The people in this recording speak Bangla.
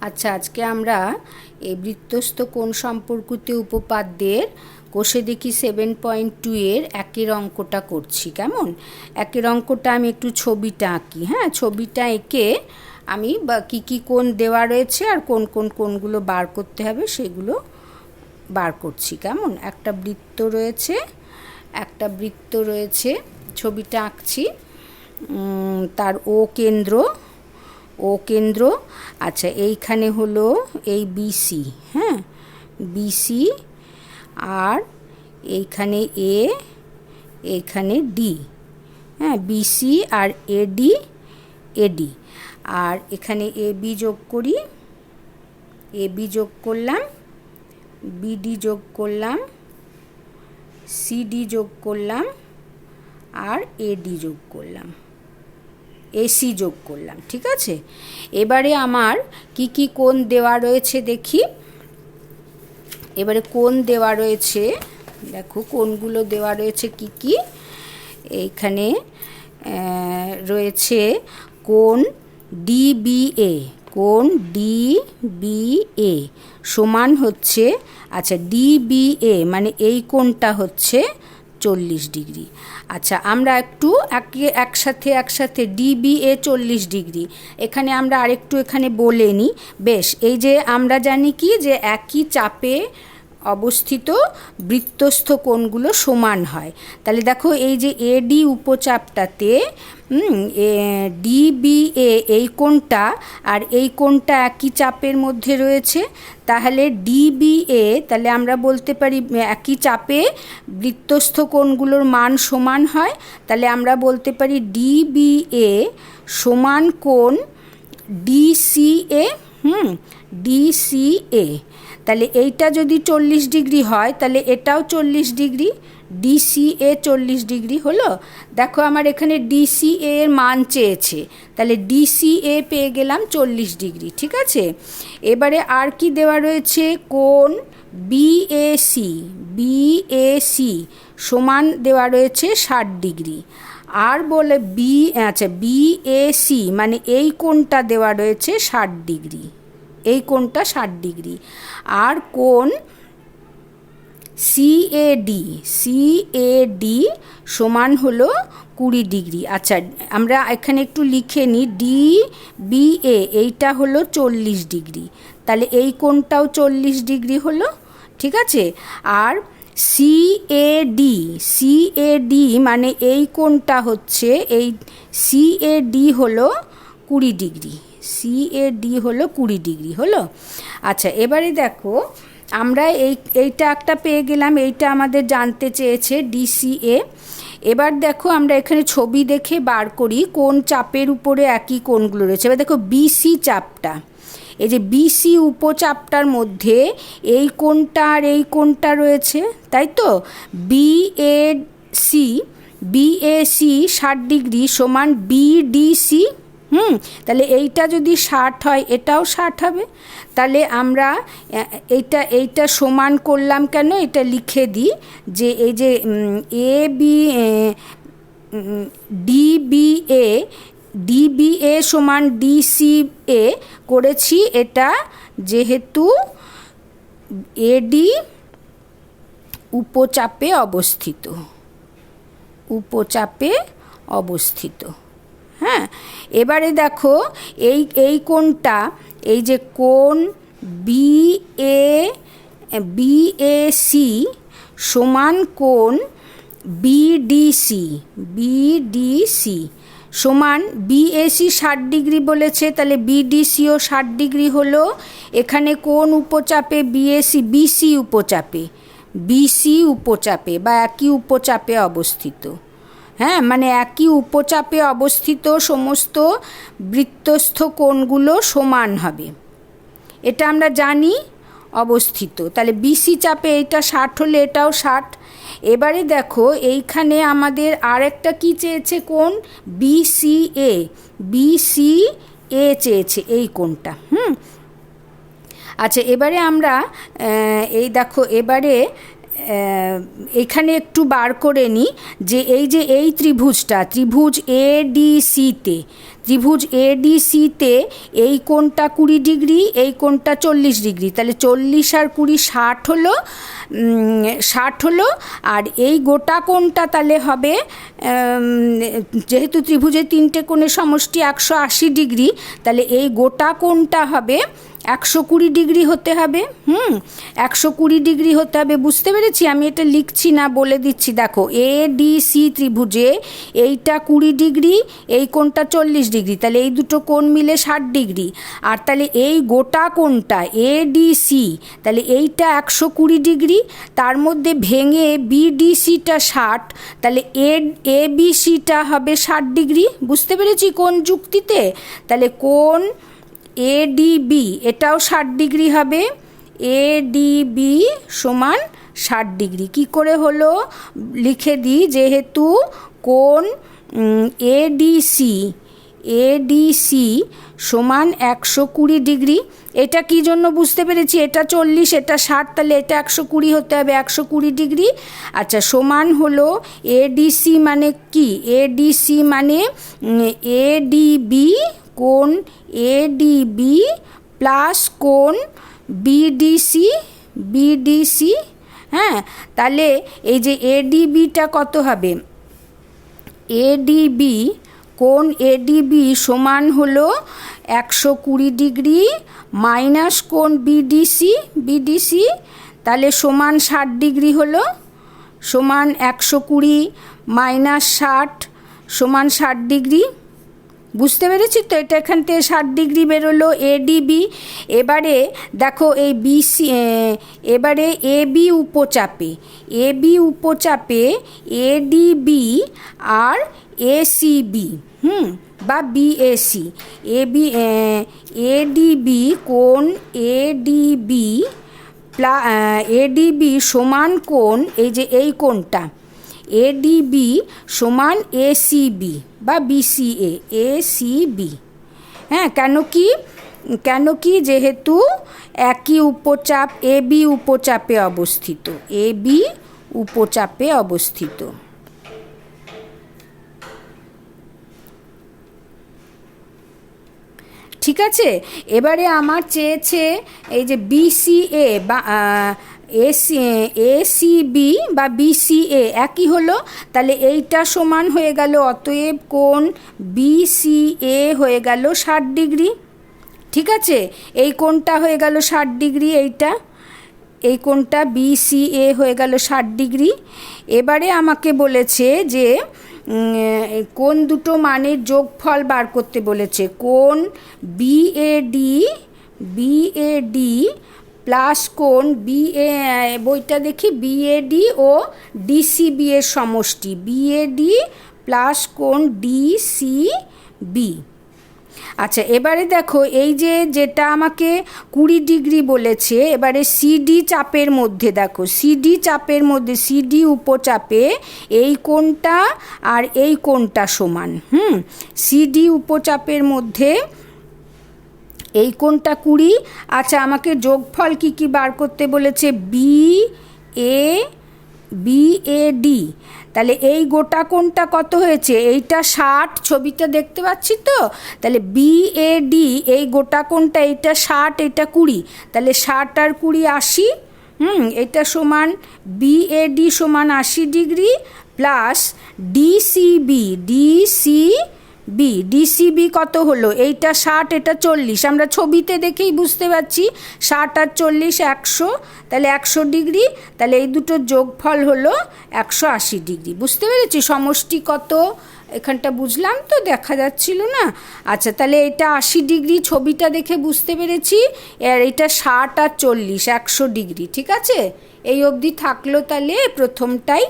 আচ্ছা আজকে আমরা এই বৃত্তস্থ কোণ সম্পর্কিত উপপাদ্যের কোষে দেখি সেভেন পয়েন্ট টু এর একের অঙ্কটা করছি, কেমন? একের অঙ্কটা আমি একটু ছবিটা আঁকি হ্যাঁ? ছবিটা এঁকে আমি বা কী কী কোণ দেওয়া রয়েছে আর কোন কোন কোণগুলো বার করতে হবে সেগুলো বার করছি, কেমন? একটা বৃত্ত রয়েছে, একটা বৃত্ত রয়েছে, ছবিটা আঁকছি তার ও কেন্দ্র ও কেন্দ্র। আচ্ছা এইখানে হলো এই বিসি হ্যাঁ? বিসি আর এইখানে এ এইখানে ডি হ্যাঁ? বিসি আর এডি এডি আর এখানে এ বি যোগ করি এ বি যোগ করলাম বিডি যোগ করলাম সিডি যোগ করলাম, আর এডি যোগ করলাম। এসি যোগ করলাম, ঠিক আছে? এবারে আমার কি কি কোণ দেওয়া রয়েছে দেখি। এবারে কোণ দেওয়া রয়েছে, দেখো কোণগুলো দেওয়া রয়েছে কি কি? এইখানে রয়েছে কোণ ডিবিএ কোণ ডিবিএ সমান হচ্ছে আচ্ছা ডিবিএ মানে এই কোণটা হচ্ছে চল্লিশ ডিগ্রি। আচ্ছা আমরা একটু একে, একসাথে একসাথে ডিবিএ চল্লিশ ডিগ্রি। এখানে আমরা আরেকটু এখানে বলে নিই বেশ, এই যে আমরা জানি কি যে একই চাপে অবস্থিত বৃত্তস্থ কোণগুলো সমান হয়। তাহলে দেখো এই যে এডি উপচাপটাতে ডিবিএ এই কোণটা আর এই কোণটা একই চাপের মধ্যে রয়েছে। তাহলে ডিবিএ তাহলে আমরা বলতে পারি একই চাপে বৃত্তস্থ কোণগুলোর মান সমান হয়। তাহলে আমরা বলতে পারি ডিবিএ সমান কোণ ডিসিএ হুম ডিসিএ তাহলে এইটা যদি চল্লিশ ডিগ্রি হয়, তাহলে এটাও চল্লিশ ডিগ্রি ডিসিএ চল্লিশ ডিগ্রি হলো। দেখো আমার এখানে ডিসিএ এর মান চেয়েছে, তাহলে ডিসিএ পেয়ে গেলাম চল্লিশ ডিগ্রি, ঠিক আছে? এবারে আর কি দেওয়া রয়েছে? কোন বিএসি বিএসি সমান দেওয়া রয়েছে ষাট ডিগ্রি। আর বলে বি আচ্ছা বিএসি মানে এই কোণটা দেওয়া রয়েছে ষাট ডিগ্রি। এই কোণটা ষাট ডিগ্রি। আর কোণ সিএডি সিএডি সমান হলো কুড়ি ডিগ্রি। আচ্ছা আমরা এখানে একটু লিখে নিই। ডি বিএ এইটা হলো চল্লিশ ডিগ্রি। তাহলে এই কোণটাও চল্লিশ ডিগ্রি হলো, ঠিক আছে? আর সিএডি সিএডি মানে এই কোণটা হচ্ছে, এই সিএডি হলো কুড়ি ডিগ্রি। সিএডি হলো কুড়ি ডিগ্রি, হলো? আচ্ছা এবারে দেখো, আমরা এই, এইটা একটা পেয়ে গেলাম, এইটা আমাদের জানতে চেয়েছে ডিসিএ এবার দেখো, আমরা এখানে ছবি দেখে বার করি, কোন চাপের উপরে একই কোণগুলো রয়েছে। এবার দেখো বিসি চাপটা, এই যে বিসি উপচাপটার মধ্যে এই কোণটা আর এই কোণটা রয়েছে, তাই তো? বিএসি বিএসি ষাট ডিগ্রি সমান বিডিসি হুম, তাহলে এইটা যদি ষাট হয়, এটাও ষাট হবে। তাহলে আমরা এইটা এইটা সমান করলাম কেন? এটা লিখে দিই যে এই যে এ, বি ডিবিএ ডিবিএ সমান ডিসিএ করেছি এটা যেহেতু এডি উপচাপে অবস্থিত। উপচাপে অবস্থিত। হ্যাঁ? এবারে দেখো, এই এই কোণটা, এই যে কোণ B A B A C সমান কোণ বিডিসি বিডিসি সমান বিএসি ষাট ডিগ্রি বলেছে, তাহলে বিডিসিও ষাট ডিগ্রি হলো, এখানে কোন উপচাপে বিএসি বিসি উপচাপে বিসি উপচাপে বা একই উপচাপে অবস্থিত। হ্যাঁ মানে একই উপচাপে অবস্থিত সমস্ত বৃত্তস্থ কোণগুলো সমান হবে। এটা আমরা জানি অবস্থিত। তাহলে বিসি চাপে এটা ষাট হলে এটাও ষাট। এবারে দেখো, এইখানে আমাদের আরেকটা কি চেয়েছে কোন বিসিএ বিসিএ চেয়েছে এই কোনটা হুম? আচ্ছা এবারে আমরা এই দেখো, এবারে এখানে একটু বার করে নিই যে এই যে এই ত্রিভুজটা, ত্রিভুজ এ ডি সিতে ত্রিভুজ এডিসিতে এই কোণটা কুড়ি ডিগ্রি, এই কোণটা চল্লিশ ডিগ্রি, তাহলে চল্লিশ আর কুড়ি ষাট হলো ষাট হলো, আর এই গোটা কোণটা তাহলে হবে যেহেতু ত্রিভুজের তিনটে কোণের সমষ্টি একশো আশি ডিগ্রি, তাহলে এই গোটা কোণটা হবে একশো কুড়ি ডিগ্রি হতে হবে। হুম, একশো কুড়ি ডিগ্রি হতে হবে। বুঝতে পেরেছি? আমি এটা লিখছি না, বলে দিচ্ছি। দেখো এ ডি সি ত্রিভুজে এইটা কুড়ি ডিগ্রি, এই কোণটা চল্লিশ ডিগ্রি। তাহলে এই দুটো কোণ মিলে ষাট ডিগ্রি। আর তাহলে এই গোটা কোণটা এ ডি সি তাহলে এইটা একশো কুড়ি ডিগ্রি, তার মধ্যে ভেঙে বিডিসিটা ষাট, তাহলে এ এ বি সিটা হবে ষাট ডিগ্রি। বুঝতে পেরেছি কোন যুক্তিতে? তাহলে কোন এডিবি এটাও ষাট ডিগ্রি হবে। এডিবি সমান ষাট ডিগ্রি। কি করে হলো? লিখে দিই যেহেতু কোন এডিসি এডিসি সমান একশো কুড়ি ডিগ্রি। এটা কি জন্য বুঝতে পেরেছি? এটা চল্লিশ, এটা ষাট, তাহলে এটা একশো কুড়ি হতে হবে, একশো কুড়ি ডিগ্রি। আচ্ছা সমান হলো এডিসি মানে কি? এডিসি মানে এডিবি কোন এডিবি প্লাস কোন বিডিসি বিডিসি হ্যাঁ? তাহলে এই যে এডিবিটা কত হবে? এডিবি কোন এডিবি সমান হলো একশো কুড়ি ডিগ্রি মাইনাস কোন বিডিসি বিডিসি তাহলে সমান ষাট ডিগ্রি হলো, সমান একশো কুড়ি মাইনাস ষাট, সমান ষাট ডিগ্রি বুঝতে পেরেছি তো? এটা এখান থেকে ষাট ডিগ্রি বেরোলো এডিবি এবারে দেখো এই বিসি এবারে এ বি উপচাপে এ বি উপচাপে এডিবি আর এসিবি হুম, বা বিএসি এবি এডিবি কোন এডিবি প্লা এডিবি সমান কোন এই যে এই কোনটা এডিবি সমান এসিবি বা বিসিএ এসিবি হ্যাঁ কেন কি? কেন কি যেহেতু একই উপচাপ এ বি উপচাপে অবস্থিত এ বি উপচাপে অবস্থিত। ঠিক আছে? এবারে আমার চেয়েছে এই যে বিসিএ বা এসি এসিবি বা বিসিএ একই হলো, তাহলে এইটা সমান হয়ে গেল, অতএব কোন বিসিএ হয়ে গেল ষাট ডিগ্রি। ঠিক আছে? এই কোনটা হয়ে গেল ষাট ডিগ্রি, এইটা। এই কোনটা বিসিএ হয়ে গেল ষাট ডিগ্রি। এবারে আমাকে বলেছে যে কোন দুটো মানের যোগফল বার করতে বলেছে। কোন বিএডি বিএডি প্লাস কোন বিএ, বইটা দেখি, বিএডি ও ডিসিবি এর সমষ্টি। বিএডি প্লাস কোন ডিসিবি। আচ্ছা এবারে দেখো, এই যে যেটা আমাকে কুড়ি ডিগ্রি বলেছে, এবারে সিডি চাপের মধ্যে দেখো, সিডি চাপের মধ্যে, সিডি উপচাপে এই কোনটা আর এই কোনটা সমান, হুম? সিডি উপচাপের মধ্যে এই কোনটা কুড়ি। আচ্ছা আমাকে যোগফল কি কি বার করতে বলেছে? B A B A D তাহলে এই গোটা কোনটা কত হয়েছে? এইটা ষাট, ছবিটা দেখতে পাচ্ছি তো? তাহলে বি এ ডি এই গোটা কোনটা এইটা ষাট এটা কুড়ি। তাহলে ষাট আর কুড়ি আশি, হুম, এটা সমান বি এ ডি সমান আশি degree plus DCB DC B, DCB কত হলো? এইটা ষাট, এটা চল্লিশ। আমরা ছবিতে দেখেই বুঝতে পারছি ষাট আর চল্লিশ একশো। তাহলে একশো ডিগ্রি, তাহলে এই দুটো যোগফল হলো একশো আশি ডিগ্রি। বুঝতে পেরেছি? সমষ্টি কত? এখানটা বুঝলাম তো, দেখা যাচ্ছিল না। আচ্ছা তাহলে এটা আশি ডিগ্রি ছবিটা দেখে বুঝতে পেরেছি। আর এটা ষাট আর চল্লিশ, একশো ডিগ্রি, ঠিক আছে? এই অবধি থাকল তাহলে প্রথমটাই।